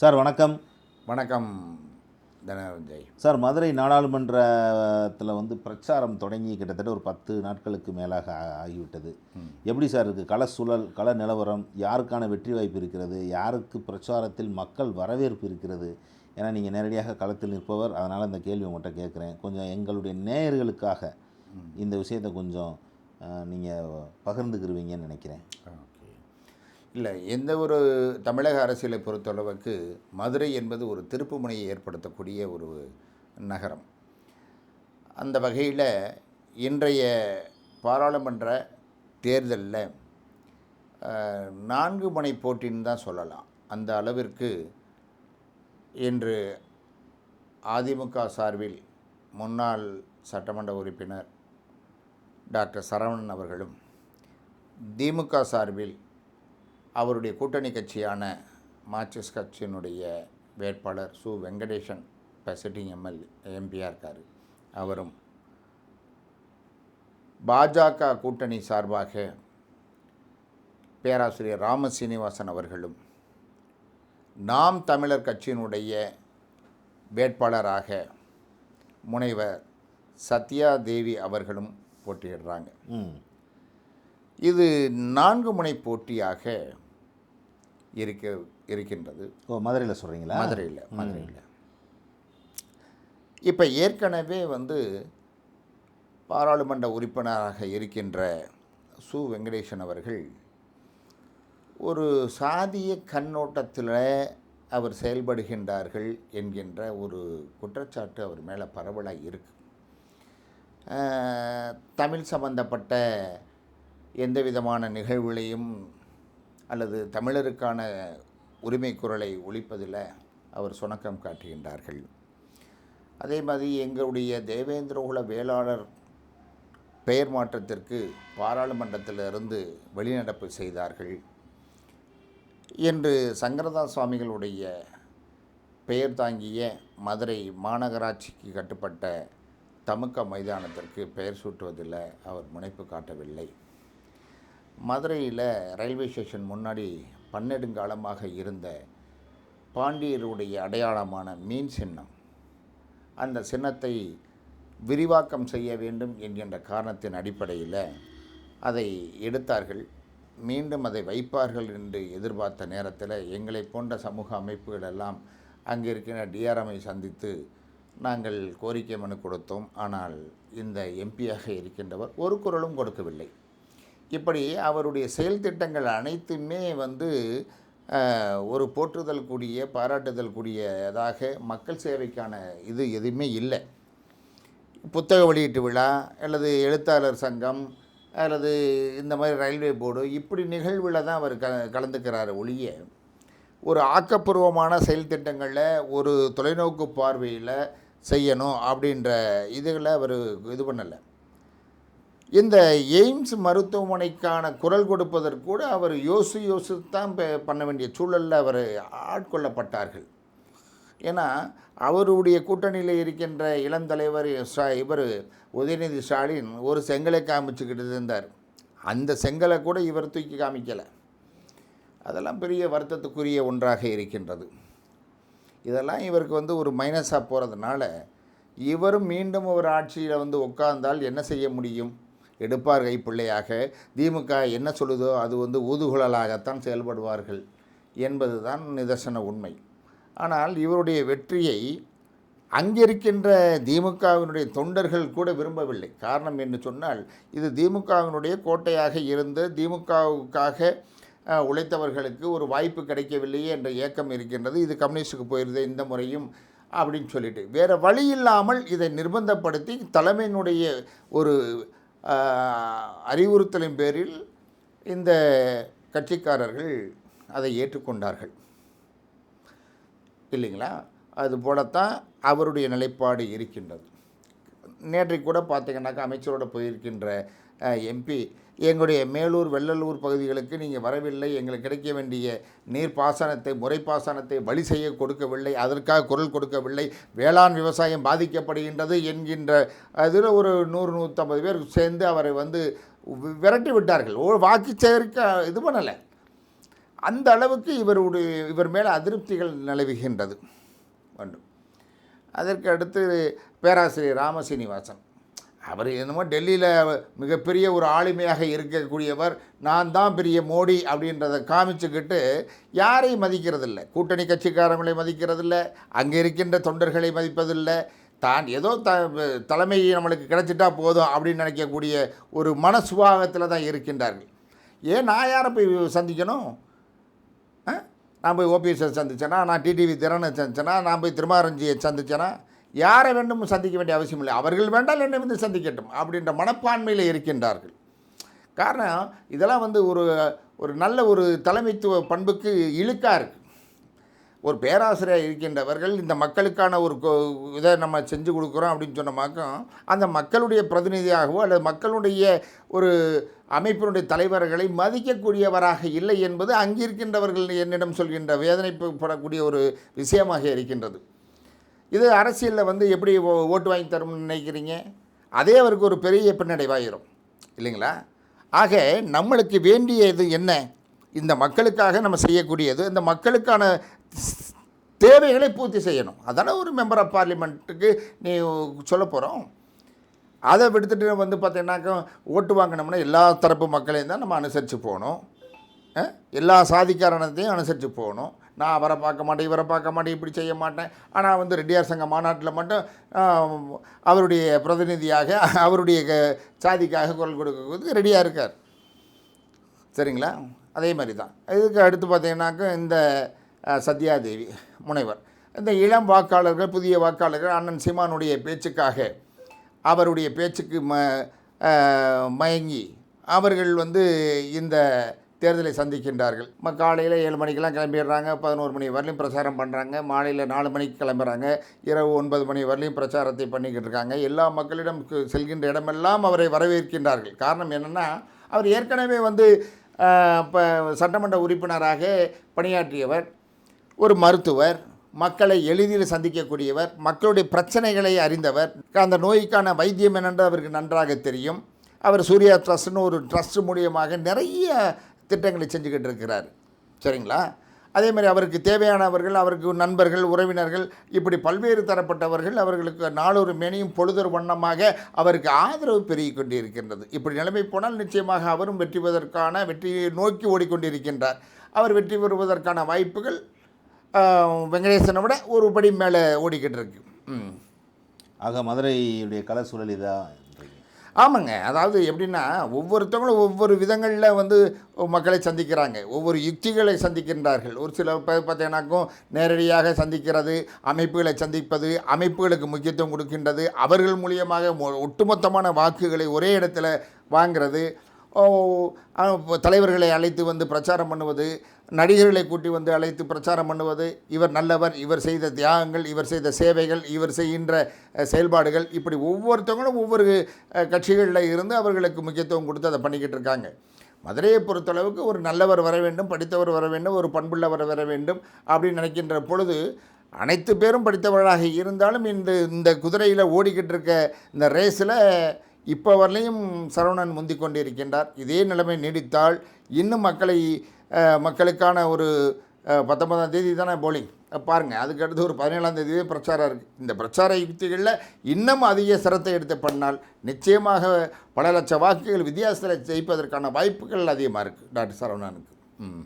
Sir வணக்கம். வணக்கம் Dhananjay sir Madurai நாடாளுமன்றத்தில் வந்து பிரச்சாரம் தொடங்கி கிட்டத்தட்ட ஒரு பத்து நாட்களுக்கு மேலாக ஆகிவிட்டது. எப்படி சார் இருக்குது கள சூழல் கள நிலவரம் யாருக்கான வெற்றி வாய்ப்பு இருக்கிறது? யாருக்கு பிரச்சாரத்தில் மக்கள் வரவேற்பு இருக்கிறது? ஏன்னா நீங்கள் நேரடியாக களத்தில் நிற்பவர். அதனால் இந்த கேள்வி உங்கள்கிட்ட கேட்குறேன். கொஞ்சம் எங்களுடைய நேயர்களுக்காக இந்த விஷயத்தை கொஞ்சம் நீங்கள் பகிர்ந்துக்கிருவீங்கன்னு நினைக்கிறேன். இல்லை எந்த ஒரு தமிழக அரசியலை பொறுத்தளவுக்கு மதுரை என்பது ஒரு திருப்புமுனையை ஏற்படுத்தக்கூடிய ஒரு நகரம். அந்த வகையில் இன்றைய பாராளுமன்ற தேர்தலில் நான்கு முனை போட்டின்னு தான் சொல்லலாம். அந்த அளவிற்கு இன்று அதிமுக சார்பில் முன்னாள் சட்டமன்ற உறுப்பினர் டாக்டர் சரவணன் அவர்களும் திமுக சார்பில் அவருடைய கூட்டணி கட்சியான மார்க்சிஸ்ட் கட்சியினுடைய வேட்பாளர் சு. வெங்கடேசன் இப்போ சிட்டிங் எம்எல் எம்பியாக இருக்கார். அவரும் பாஜக கூட்டணி சார்பாக பேராசிரியர் ராம சீனிவாசன் அவர்களும் நாம் தமிழர் கட்சியினுடைய வேட்பாளராக முனைவர் சத்யா தேவி அவர்களும் போட்டியிடுறாங்க. இது நான்கு முனை போட்டியாக இருக்க இருக்கின்றது. ஓ மதுரையில் சொல்கிறீங்களா மதுரையில் மதுரையில். இப்போ ஏற்கனவே வந்து பாராளுமன்ற உறுப்பினராக இருக்கின்ற சு. வெங்கடேசன் அவர்கள் ஒரு சாதிய கண்ணோட்டத்தில் அவர் செயல்படுகின்றார்கள் என்கின்ற ஒரு குற்றச்சாட்டு அவர் மேலே பரவலாக இருக்கு. தமிழ் சம்பந்தப்பட்ட எந்த விதமான நிகழ்வுகளையும் அல்லது தமிழருக்கான உரிமை குரலை ஒழிப்பதில் அவர் சுணக்கம் காட்டுகின்றார்கள். அதே மாதிரி எங்களுடைய தேவேந்திரகுல வேளாளர் பெயர் மாற்றத்திற்கு பாராளுமன்றத்திலிருந்து வெளிநடப்பு செய்தார்கள். என்று சங்கரதாஸ் சுவாமிகளுடைய பெயர் தாங்கிய மதுரை மாநகராட்சிக்கு கட்டுப்பட்ட தமுக்க மைதானத்திற்கு பெயர் சூட்டுவதில் அவர் முனைப்பு காட்டவில்லை. மதுரையில் ரயில்வே ஸ்டேஷன் முன்னாடி பன்னெடுங்காலமாக இருந்த பாண்டியருடைய அடையாளமான மீன் சின்னம். அந்த சின்னத்தை விரிவாக்கம் செய்ய வேண்டும் என்கின்ற காரணத்தின் அடிப்படையில் அதை எடுத்தார்கள். மீண்டும் அதை வைப்பார்கள் என்று எதிர்பார்த்த நேரத்தில் எங்களை போன்ற சமூக அமைப்புகள் எல்லாம் அங்கே இருக்கிற டிஆர்எம்ஐ சந்தித்து நாங்கள் கோரிக்கை மனு கொடுத்தோம். ஆனால் இந்த எம்பியாக இருக்கின்றவர் ஒரு குரலும் கொடுக்கவில்லை. இப்படி அவருடைய செயல் திட்டங்கள் அனைத்துமே வந்து ஒரு போற்றுதல் கூடிய பாராட்டுதல் கூடியதாக மக்கள் சேவைக்கான இது எதுவுமே இல்லை. புத்தக வெளியீட்டு விழா அல்லது எழுத்தாளர் சங்கம் அல்லது இந்த மாதிரி ரயில்வே போர்டு இப்படி நிகழ்வில் தான் அவர் க கலந்துக்கிறார் ஒழிய ஒரு ஆக்கப்பூர்வமான செயல் திட்டங்களில் ஒரு தொலைநோக்கு பார்வையில் செய்யணும் அப்படின்ற இதுகளை அவர் இது பண்ணலை. இந்த எய்ம்ஸ் மருத்துவமனைக்கான குரல் கொடுப்பதற்கு கூட அவர் யோசி யோசித்தான் பண்ண வேண்டிய சூழலில் அவர் ஆட்கொள்ளப்பட்டார்கள். ஏன்னா அவருடைய கூட்டணியில் இருக்கின்ற இளந்தலைவர் இவர் உதயநிதி ஸ்டாலின் ஒரு செங்கலை காமிச்சுக்கிட்டு இருந்தார். அந்த செங்கலை கூட இவர் தூக்கி காமிக்கலை. அதெல்லாம் பெரிய வருத்தத்துக்குரிய ஒன்றாக இருக்கின்றது. இதெல்லாம் இவருக்கு வந்து ஒரு மைனஸாக போகிறதுனால இவரும் மீண்டும் ஒரு ஆட்சியில் வந்து உட்கார்ந்தால் என்ன செய்ய முடியும்? எடுப்பார் கைப்பிள்ளையாக. திமுக என்ன சொல்லுதோ அது வந்து ஊதுகுழலாகத்தான் செயல்படுவார்கள் என்பது தான் நிதர்சன உண்மை. ஆனால் இவருடைய வெற்றியை அங்கிருக்கின்ற திமுகவினுடைய தொண்டர்கள் கூட விரும்பவில்லை. காரணம் என்று சொன்னால் இது திமுகவினுடைய கோட்டையாக இருந்து திமுகவுக்காக உழைத்தவர்களுக்கு ஒரு வாய்ப்பு கிடைக்கவில்லையே என்ற ஏக்கம் இருக்கின்றது. இது கம்யூனிஸ்டுக்கு போயிருது இந்த முறையும் அப்படின்னு சொல்லிட்டு. வேறு வழி இல்லாமல் இதை நிர்பந்தப்படுத்தி தலைமையினுடைய ஒரு அறிவுறுத்தலின் பேரில் இந்த கட்சிக்காரர்கள் அதை ஏற்றுக்கொண்டார்கள். இல்லைங்களா? அது போலத்தான் அவருடைய நிலைப்பாடு இருக்கின்றது. நேற்றைக்கு கூட பார்த்தீங்கன்னாக்கா அமைச்சரோடு போயிருக்கின்ற எம்பி எங்களுடைய மேலூர் வெள்ளலூர் பகுதிகளுக்கு நீங்கள் வரவில்லை. எங்களுக்கு கிடைக்க வேண்டிய நீர் பாசனத்தை முறைப்பாசனத்தை வழி செய்ய கொடுக்கவில்லை. அதற்காக குரல் கொடுக்கவில்லை. வேளாண் விவசாயம் பாதிக்கப்படுகின்றது என்கின்ற அதில் ஒரு நூறு நூற்றம்பது பேர் சேர்ந்து அவரை வந்து விரட்டி விட்டார்கள். ஒரு வாக்கு சேகரிக்க இது பண்ணலை. அந்த அளவுக்கு இவருடைய இவர் மேலே அதிருப்திகள் நிலவுகின்றது. வேண்டும். அதற்கு அடுத்து பேராசிரியர் ராமசீனிவாசன் அவர் என்னமோ டெல்லியில் மிகப்பெரிய ஒரு ஆளுமையாக இருக்கக்கூடியவர் நான் தான் பெரிய மோடி அப்படின்றத காமிச்சுக்கிட்டு யாரையும் மதிக்கிறதில்ல. கூட்டணி கட்சிக்காரங்களை மதிக்கிறதில்ல அங்கே இருக்கின்ற தொண்டர்களை மதிப்பதில்லை. தான் ஏதோ த தலைமை நம்மளுக்கு கிடைச்சிட்டா போதும் அப்படின்னு நினைக்கக்கூடிய ஒரு மன சுபாவத்தில் தான் இருக்கின்றார்கள். ஏன் நான் யாரை போய் சந்திக்கணும்? நான் போய் ஓபிஎஸ்ஸை சந்திச்சேனா? நான் டிடிவி திறனை சந்திச்சேனா? நான் போய் திருமாரஞ்சியை சந்திச்சேனா? யாரை வேண்டும் சந்திக்க வேண்டிய அவசியம் இல்லை. அவர்கள் வேண்டால் என்னை வந்து சந்திக்கட்டும் அப்படின்ற மனப்பான்மையில் இருக்கின்றார்கள். காரணம் இதெல்லாம் வந்து ஒரு ஒரு நல்ல ஒரு தலைமைத்துவ பண்புக்கு இழுக்காக இருக்குது ஒரு பேராசிரியர் இருக்கின்றவர்கள் இந்த மக்களுக்கான ஒரு கொ- இதை நம்ம செஞ்சு கொடுக்குறோம் அப்படின்னு சொன்னமாக்கும் அந்த மக்களுடைய பிரதிநிதியாகவோ அல்லது மக்களுடைய ஒரு அமைப்பினுடைய தலைவர்களை மதிக்கக்கூடியவராக இல்லை என்பது அங்கிருக்கின்றவர்கள் என்னிடம் சொல்கின்ற வேதனைப்படக்கூடிய ஒரு விஷயமாக இருக்கின்றது. இது அரசியலில் வந்து எப்படி ஓ- ஓட்டு வாங்கி தரும்னு நினைக்கிறீங்க? அதே அவருக்கு ஒரு பெரிய பின்னடைவாயிரும். இல்லைங்களா? ஆக நம்மளுக்கு வேண்டியது என்ன? இந்த மக்களுக்காக நம்ம செய்யக்கூடியது இந்த மக்களுக்கான தேவைகளை பூர்த்தி செய்யணும். அதானே ஒரு மெம்பர் ஆஃப் பார்லிமெண்ட்டுக்கு நீ சொல்ல போகிறோம் அதை விடுத்துட்டு வந்து பார்த்தீங்கன்னாக்கா ஓட்டு வாங்கினோம்னா எல்லா தரப்பு மக்களையும் தான் நம்ம அனுசரித்து போகணும். எல்லா சாதிக்காரணத்தையும் அனுசரித்து போகணும். நான் அவரை பார்க்க மாட்டேன் இவரை பார்க்க மாட்டேன் இப்படி செய்ய மாட்டேன். ஆனால் வந்து ரெட்டியார் சங்க மாநாட்டில் மட்டும் அவருடைய பிரதிநிதியாக அவருடைய க- சாதிக்காக குரல் கொடுக்கறதுக்கு ரெடியாக இருக்கார். சரிங்களா? அதே மாதிரி தான் இதுக்கு அடுத்து பார்த்தீங்கன்னாக்க இந்த சத்யாதேவி முனைவர். இந்த இளம் வாக்காளர்கள் புதிய வாக்காளர்கள் அண்ணன் சீமானுடைய பேச்சுக்காக அவருடைய பேச்சுக்கு ம மயங்கி அவர்கள் வந்து இந்த தேர்தலை சந்திக்கின்றார்கள். காலையில் ஏழு மணிக்கெல்லாம் கிளம்பிடுறாங்க. பதினோரு மணி வரலையும் பிரச்சாரம் பண்ணுறாங்க மாலையில் நாலு மணிக்கு கிளம்புறாங்க. இரவு ஒன்பது மணி வரலையும் பிரச்சாரத்தை பண்ணிக்கிட்டு இருக்காங்க. எல்லா மக்களிடம் செல்கின்ற இடமெல்லாம் அவரை வரவேற்கின்றார்கள். காரணம் என்னென்னா அவர் ஏற்கனவே வந்து இப்போ சட்டமன்ற உறுப்பினராக பணியாற்றியவர் ஒரு மருத்துவர் மக்களை எளிதில் சந்திக்கக்கூடியவர் மக்களுடைய பிரச்சனைகளை அறிந்தவர். அந்த நோய்க்கான வைத்தியம் என்னென்று அவருக்கு நன்றாக தெரியும். அவர் சூர்யா ட்ரஸ்ட்னு ஒரு ட்ரஸ்ட் மூலியமாக நிறைய திட்டங்களை செஞ்சுக்கிட்டு இருக்கிறார். சரிங்களா? அதே மாதிரி அவருக்கு தேவையானவர்கள் அவருக்கு நண்பர்கள் உறவினர்கள் இப்படி பல்வேறு தரப்பட்டவர்கள் அவர்களுக்கு நாளொரு மேனியும் பொழுதொரு வண்ணமாக அவருக்கு ஆதரவு பெருகிக் கொண்டிருக்கின்றது. இப்படி நிலைமை போனால் நிச்சயமாக அவரும் வெற்றி பெறுவதற்கான வெற்றியை நோக்கி ஓடிக்கொண்டிருக்கின்றார். அவர் வெற்றி பெறுவதற்கான வாய்ப்புகள் வெங்கடேசனை விட ஒரு படி மேலே ஓடிக்கிட்டு இருக்கு. ஆக மதுரையுடைய கல சூழல் இதான் ஆமாங்க. அதாவது எப்படின்னா ஒவ்வொருத்தவங்களும் ஒவ்வொரு விதங்களில் வந்து மக்களை சந்திக்கிறாங்க. ஒவ்வொரு யுக்திகளை சந்திக்கின்றார்கள். ஒரு சில பார்த்தீங்கன்னாக்கும் நேரடியாக சந்திக்கிறது அமைப்புகளை சந்திப்பது அமைப்புகளுக்கு முக்கியத்துவம் கொடுக்கின்றது அவர்கள் மூலியமாக மொ- ஒட்டுமொத்தமான வாக்குகளை ஒரே இடத்துல வாங்கிறது தலைவர்களை அழைத்து வந்து பிரச்சாரம் பண்ணுவது நடிகர்களை கூட்டி வந்து அழைத்து பிரச்சாரம் பண்ணுவது இவர் நல்லவர் இவர் செய்த தியாகங்கள் இவர் செய்த சேவைகள் இவர் செய்கின்ற செயல்பாடுகள் இப்படி ஒவ்வொருத்தவங்களும் ஒவ்வொரு கட்சிகளில் இருந்து அவர்களுக்கு முக்கியத்துவம் கொடுத்து அதை பண்ணிக்கிட்டு இருக்காங்க. மதுரையை பொறுத்தளவுக்கு ஒரு நல்லவர் வர வேண்டும் படித்தவர் வர வேண்டும் ஒரு பண்புள்ளவர் வர வேண்டும் அப்படின்னு நினைக்கின்ற பொழுது அனைத்து பேரும் படித்தவர்களாக இருந்தாலும் இந்த இந்த குதிரையில் ஓடிக்கிட்டு இருக்க இந்த ரேஸில் இப்போ வரலையும் சரவணன் முந்திக் கொண்டிருக்கின்றார் இதே நிலைமை நீடித்தால் இன்னும் மக்களை மக்களுக்கான ஒரு பத்தொன்பதாம் தேதி தானே போலிங் பாருங்கள் அதுக்கடுத்து ஒரு பதினேழாம் தேதியே பிரச்சாரம் இருக்குது இந்த பிரச்சார யுக்திகளில் இன்னும் அதிக சிரத்தை எடுத்து பண்ணால் நிச்சயமாக பல லட்ச வாக்குகள் வித்தியாசத்தில் ஜெயிப்பதற்கான வாய்ப்புகள் அதிகமாக இருக்குது டாக்டர் சரவணனுக்கு. ம்.